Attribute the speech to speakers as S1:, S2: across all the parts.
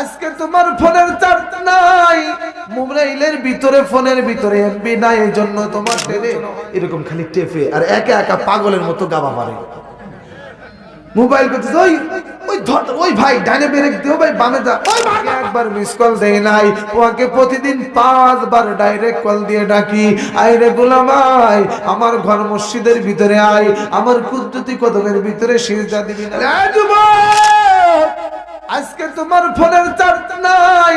S1: আজকে তোমার ফোনের চার্জ নাই। মোবাইলের ভিতরে, ফোনের ভিতরে এমবি নাই এই জন্য তোমার এরকম খালি টেপে, আর একা একা পাগলের মতো গাবা মারে। মোবাইল করতেছে ওই ওই ধর ওই ভাই ডাইনে ব্রেক দিও ভাই বামে যা। ওই একবার মিস কল দেই নাই ওকে প্রতিদিন পাঁচবার ডাইরেক্ট কল দিয়ে ডাকি। আই রে গোলাম আই আমার ঘর মসজিদের ভিতরে আয় আমার কুদ্দুতি কদমের ভিতরে সিজদা দিবি না! আজকে তোমার ফোনের চার্জ নাই।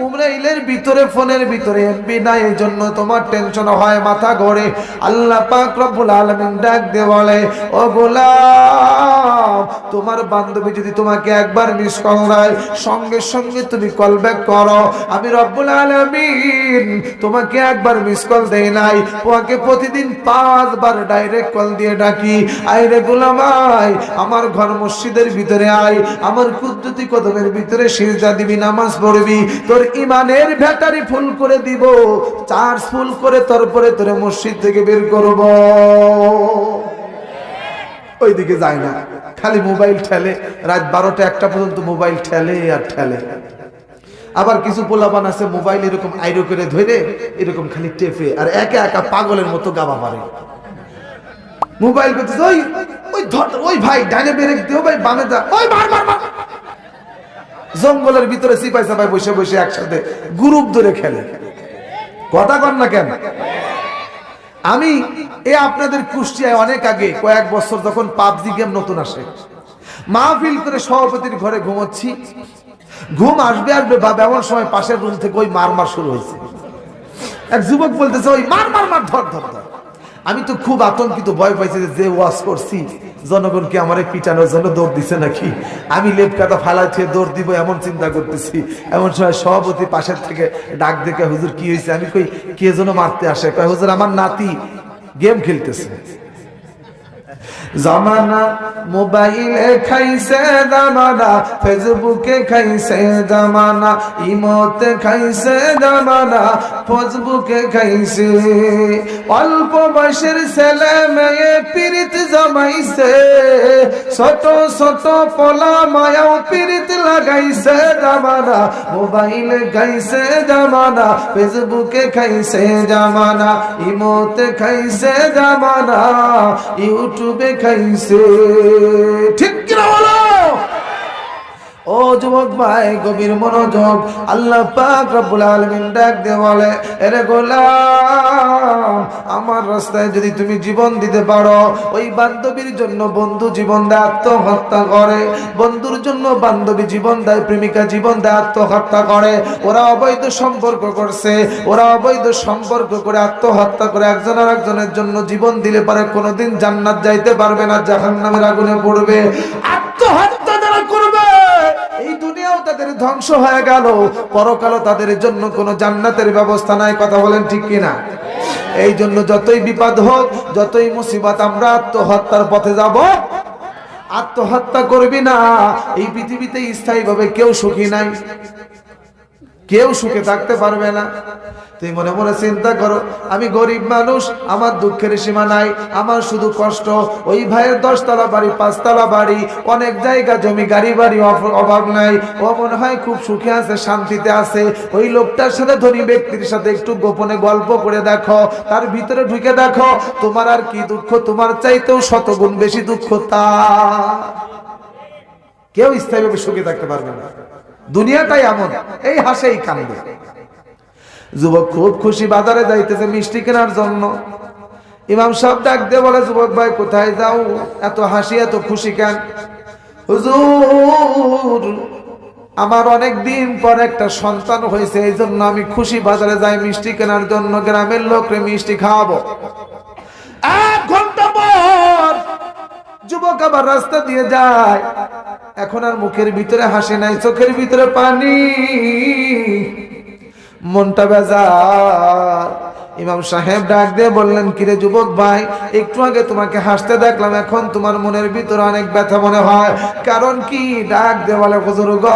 S1: মোবাইলের ভিতরে, ফোনের ভিতরে এমবি নাই এই জন্য তোমার টেনশন হয় মাথা ঘোরে। আল্লাহ পাক রব্বুল আলামিন ডাক দে বলে, ও গোলাম, তোমার বান্ধবী যদি তোমাকে একবার মিস কল দেয়, সঙ্গে সঙ্গে তুমি কল ব্যাক করো। আমি রব্বুল আলামিন তোমাকে একবার মিস কল দেই নাই। তোমাকে প্রতিদিন পাঁচবার ডাইরেক্ট কল দিয়ে ডাকি। আয় আইরে গোলাম আই আমার ঘর মসজিদের ভিতরে আই আমার কুদ্দুতি কদমের ভিতরে সিজদা দিবি, নামাজ পড়বি, তোর ইমানের ব্যাটারি ফুল করে দিব, চার্জ ফুল করে তারপরে তোরে মসজিদ থেকে বের করব। ওইদিকে যায় না খালি মোবাইল ঠেলে, রাত বারোটা একটা পর্যন্ত মোবাইল ঠেলে আর ঠেলে। আবার কিছু পোলাপান আছে, মোবাইল এরকম আইরো করে ধরে, এরকম খালি টেপে, আর একা একা পাগলের মতো গাবা মারে। মোবাইল করতেছে, ওই ওই ধর, ওই ভাই, ডাইনে ব্রেক দিও ভাই বামে যা, ওই মার মার মার। জঙ্গলের ভিতরে সিপাই সাপাই বসে বসে একসাথে গ্রুপ ধরে খেলে। কথা কর না কেন? আমি এ আপনাদের কুষ্টিয়ায় অনেক আগে, কয়েক বছর যখন পাবজি গেম নতুন আসে, মাহফিল করে সভাপতির ঘরে ঘুমোচ্ছি। ঘুম আসবে আসবে বা এমন সময় পাশের রুম থেকে ওই মার মার শুরু হয়েছে। এক যুবক বলতেছে, ওই মার মার মার ধর ধর ধর। আমি তো খুব আতঙ্কিত, ভয় পাইছি যে ওয়াজ করছি। জনগণকে আমার পিটানোর জন্য দৌড় দিছে নাকি? আমি লেপ কাটা ফালাই থেকে দৌড় দিব এমন চিন্তা করতেছি। এমন সময় সভাপতি পাশের থেকে ডাক দেখে হুজুর কি হয়েছে আমি কই, কে যেন মারতে আসে? কয়, হুজুর আমার নাতি গেম খেলতেছে। জামানা মোবাইলে খাইছে জামানা, ফেসবুকে খাইছে জামানা, ইমতে খাইছে জামানা, ফেসবুকে খাইছে। অল্প বয়সের ছেলে মেয়ে পিরিত জমাইছে, ছোট ছোট পোলা মায়াও পিরিত লাগাইছে জামানা, মোবাইলে খাইছে জামানা, ফেসবুকে খাইছে জামানা, ইমতে খাইছে জামানা, ইউটিউবে খাইছে ঠিক কিনা বলো ও যুবক ভাই, গভীর মনোযোগ। আল্লাহ পাক রব্বুল আলামিন ডাক দিয়ে বলে, এরে গোলাম, আমার রাস্তায় যদি তুমি জীবন দিতে পারো, ওই বান্ধবীর জন্য বন্ধু জীবন দেয় আত্মহত্যা করে। বন্ধুর জন্য বান্ধবী জীবন দেয়, প্রেমিকা জীবন দেয়, আত্মহত্যা করে। ওরা অবৈধ সম্পর্ক করছে, ওরা অবৈধ সম্পর্ক করে আত্মহত্যা করে একজন আর একজনের জন্য জীবন দিলে পারে কোনোদিন জান্নাত যাইতে পারবে না, জাহান্নামের আগুনে পড়বে। আত্মহত্যা এই দুনিয়াও তাদের ধ্বংস হয়ে গেল। পরকালও তাদের জন্য কোনো জান্নাতের ব্যবস্থা নাই, কথা বলেন ঠিক কিনা? এই জন্য যতই বিপদ হোক, যতই মুসিবত, আমরা আত্মহত্যার পথে যাব। আত্মহত্যা করবি না, এই পৃথিবীতে স্থায়ীভাবে কেউ সুখী নাই। কেউ সুখে থাকতে পারবে না। তুই মনে মনে চিন্তা করো, আমি গরিব মানুষ, আমার দুঃখের সীমা নাই, আমার শুধু কষ্ট। ওই ভাইয়ের দশতলা বাড়ি, পাঁচতলা বাড়ি, অনেক জায়গা, জমি, গাড়ি বাড়ি অভাব নাই। ও মনে হয় খুব সুখে আছে, শান্তিতে আছে। ওই লোকটার সাথে ধনী ব্যক্তির সাথে একটু গোপনে গল্প করে দেখো, তার ভিতরে ঢুকে দেখো, তোমার আর কি দুঃখ, তোমার চাইতেও শতগুণ বেশি দুঃখ তা কেউ স্থায়ীভাবে সুখে থাকতে পারবে না। দুনিয়াটাই এমন। এই হাসে এই কান্দে। যুবক খুব খুশি বাজারে যাইতেছে মিষ্টি কেনার জন্য। ইমাম সাহেব ডাক দিয়ে বলে, যুবক ভাই, কোথায় যাও? এত হাসি, এত খুশি কেন? হুজুর, আমার অনেক দিন পর একটা সন্তান হয়েছে এই জন্য আমি খুশি বাজারে যাই মিষ্টি কেনার জন্য। গ্রামের লোকরে মিষ্টি খাওয়াবো। এক যুবক আবার রাস্তা দিয়ে যায়। এখন আর মুখের ভিতরে হাসি নাই, চোখের ভিতরে পানি। মনটা বেজার। ইমাম সাহেব ডাক দিয়ে বললেন, কিরে যুবক ভাই, একটু আগে তোমাকে হাসতে দেখলাম, এখন তোমার মনের ভিতরে অনেক ব্যথা মনে হয়। কারণ কি? ডাক দিয়ে বলে, হুজুর গো।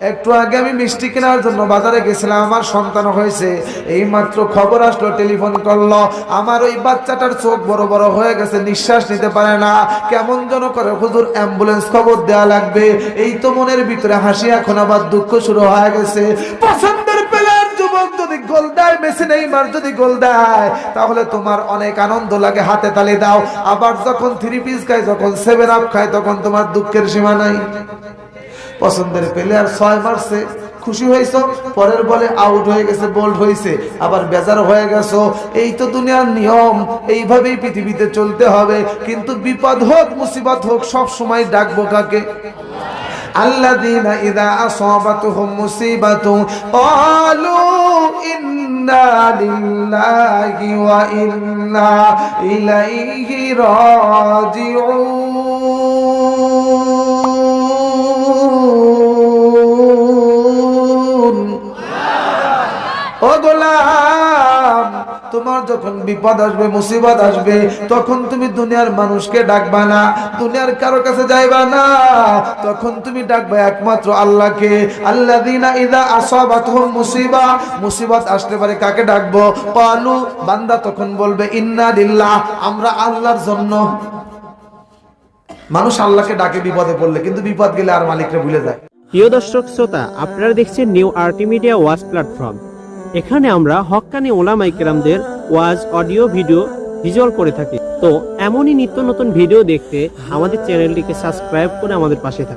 S1: একটু আগে আমি মিষ্টি কেনার জন্য বাজারে গেছিলাম, আমার সন্তান হয়েছে। এই মাত্র খবর আসলো, টেলিফোন করল। আমার ওই বাচ্চাটার চোখ বড় বড় হয়ে গেছে, নিঃশ্বাস নিতে পারে না। কেমন যেন করে হুজুর অ্যাম্বুলেন্স খবর দেয়া লাগবে। এই তো মনের ভিতরে হাসি এখন আবার দুঃখ শুরু হয়ে গেছে। পছন্দের প্লেয়ার যুবক যদি গোল দেয়, মেসি, নেইমার যদি গোল দেয়, তাহলে তোমার অনেক আনন্দ লাগে, হাতে তালি দাও। আবার যখন থ্রি পিস খায়, যখন সেভেন আপ খায়, তখন তোমার দুঃখের সীমা নাই। পছন্দের প্লেয়ার ছয় মারছে। খুশি হয়েছ? পরের বলে আউট হয়ে গেছে বোল্ড হয়েছে আবার বেজার হয়ে গেছো। এই তো দুনিয়ার নিয়ম, এইভাবেই পৃথিবীতে চলতে হবে। কিন্তু বিপদ হোক, মুসিবত হোক, সব সময় ডাকবো কাকে? আল্লাহ যখন বিপদ আসবে, মুসিবত আসবে, তখন তুমি দুনিয়ার মানুষকে ডাকবা না। দুনিয়ার কারও কাছে যাইবা না। তখন তুমি ডাকবা একমাত্র আল্লাহকে। আল্লাহ দিনা ইদা মুসিবা। মুসিবত আসতে পারে কাকে ডাকবো? পালু বান্দা তখন বলবে, ইন্না লিল্লাহ। আমরা আল্লাহর জন্য। মানুষ আল্লাহকে ডাকে বিপদে পড়লে, কিন্তু বিপদ গেলে আর মালিককে ভুলে যায়।
S2: প্রিয় দর্শক, শ্রোতা, আপনারা দেখছেন নিউ আরটি মিডিয়া ওয়াজ প্ল্যাটফর্ম। এখানে আমরা হক্কানি ওলামাই কেরামদের ওয়াজ অডিও ভিডিও ভিজুয়াল করে থাকি। তো এমনই নিত্য নতুন ভিডিও দেখতে আমাদের চ্যানেলটিকে সাবস্ক্রাইব করে আমাদের পাশে থাকুন।